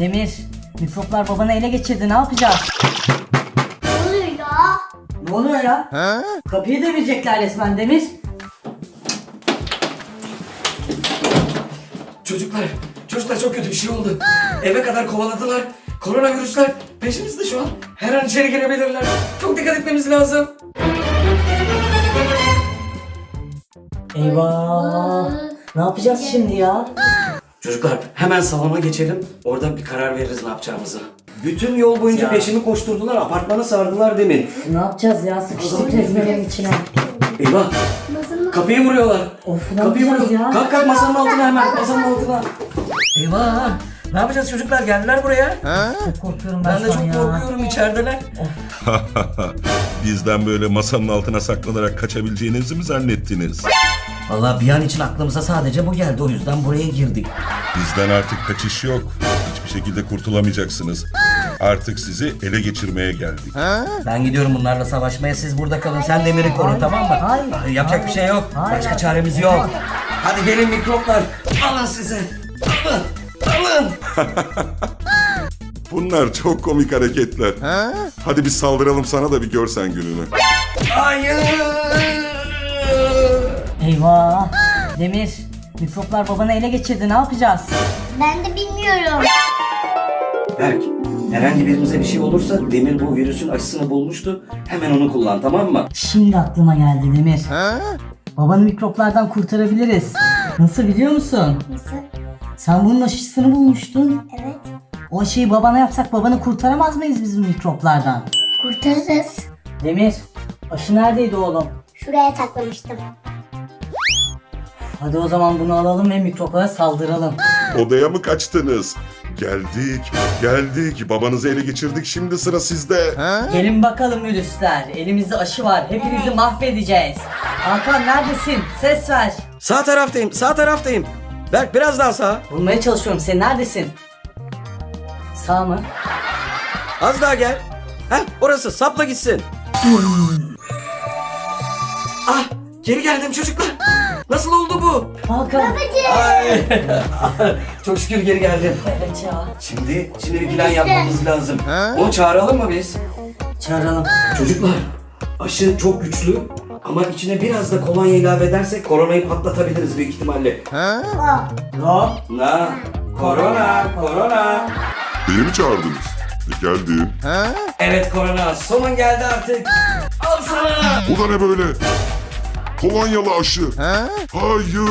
Demir, mikroplar babanı ele geçirdi. Ne yapacağız? Ne oluyor ya? Ne oluyor ya? Kapıyı devirecekler resmen Demir. Çocuklar, çocuklar çok kötü bir şey oldu. Eve kadar kovaladılar. Koronavirüsler peşimizde şu an. Her an içeri girebilirler. Çok dikkat etmemiz lazım. Eyvah. Ne yapacağız şimdi ya? Çocuklar hemen salona geçelim. Orada bir karar veririz ne yapacağımızı. Bütün yol boyunca Ya. peşimi koşturdular. Apartmanı sardılar demin. Ne yapacağız ya? Sıkıştık resmen içine. Eyvah! Masanın Kapıyı vuruyorlar. Of ne Kapıyı yapacağız vuruyor. ya? Kalk kalk masanın altına hemen. Masanın altına. Eyvah! Ne yapacağız çocuklar? Geldiler buraya. Çok korkuyorum ben, Ben de şu an çok ya. korkuyorum içerideler. Bizden böyle masanın altına saklanarak kaçabileceğinizi mi zannettiniz? Vallahi bir an için aklımıza sadece bu geldi. O yüzden buraya girdik. Bizden artık kaçış yok. Hiçbir şekilde kurtulamayacaksınız. Artık sizi ele geçirmeye geldik. Ben gidiyorum bunlarla savaşmaya. Siz burada kalın. Sen Demir'i koru tamam mı? Hayır. Ay, Yapacak bir şey yok. Hayır. Başka çaremiz yok. Hadi gelin mikroplar. Alın sizi. Alın. Alın. Bunlar çok komik hareketler. Hadi bir saldıralım sana da bir görsen gününü. Hayır. Demir, mikroplar babanı ele geçirdi. Ne yapacağız? ben de bilmiyorum. Berk, herhangi birimize bir şey olursa Demir bu virüsün aşısını bulmuştu. Hemen onu kullan tamam mı? Şimdi aklıma geldi Demir. Babanı mikroplardan kurtarabiliriz. Nasıl biliyor musun? Nasıl? Sen bunun aşısını bulmuştun. Evet. O aşıyı babana yapsak babanı kurtaramaz mıyız biz mikroplardan? Kurtarırız. Demir, aşı neredeydi oğlum? Şuraya taklamıştım. Hadi o zaman bunu alalım ve mikroplara saldıralım. Odaya mı kaçtınız? Geldik, geldik. Babanızı ele geçirdik. Şimdi sıra sizde. Gelin bakalım virüsler. Elimizde aşı var. Hepinizi mahvedeceğiz. Hakan neredesin? Ses ver. Sağ taraftayım, sağ taraftayım. Berk biraz daha sağa. Bulmaya çalışıyorum. Sen neredesin? Sağ mı? Az daha gel. Heh, orası sapla gitsin. ah, geri geldim çocuklar. Nasıl oldu bu? Hakan. Ay. Çok şükür geri geldim. Evet ya. Şimdi, şimdi bir plan yapmamız lazım. Onu çağıralım mı biz? Çağıralım. Çocuklar, aşı çok güçlü ama içine biraz da kolonya ilave edersek koronayı patlatabiliriz büyük ihtimalle. O. Yok. Na, korona, korona. Beni mi çağırdınız? E, geldim. Evet korona, sonun geldi artık. Al sana. Bu da ne böyle? Kolonyalı aşı. He? Hayır.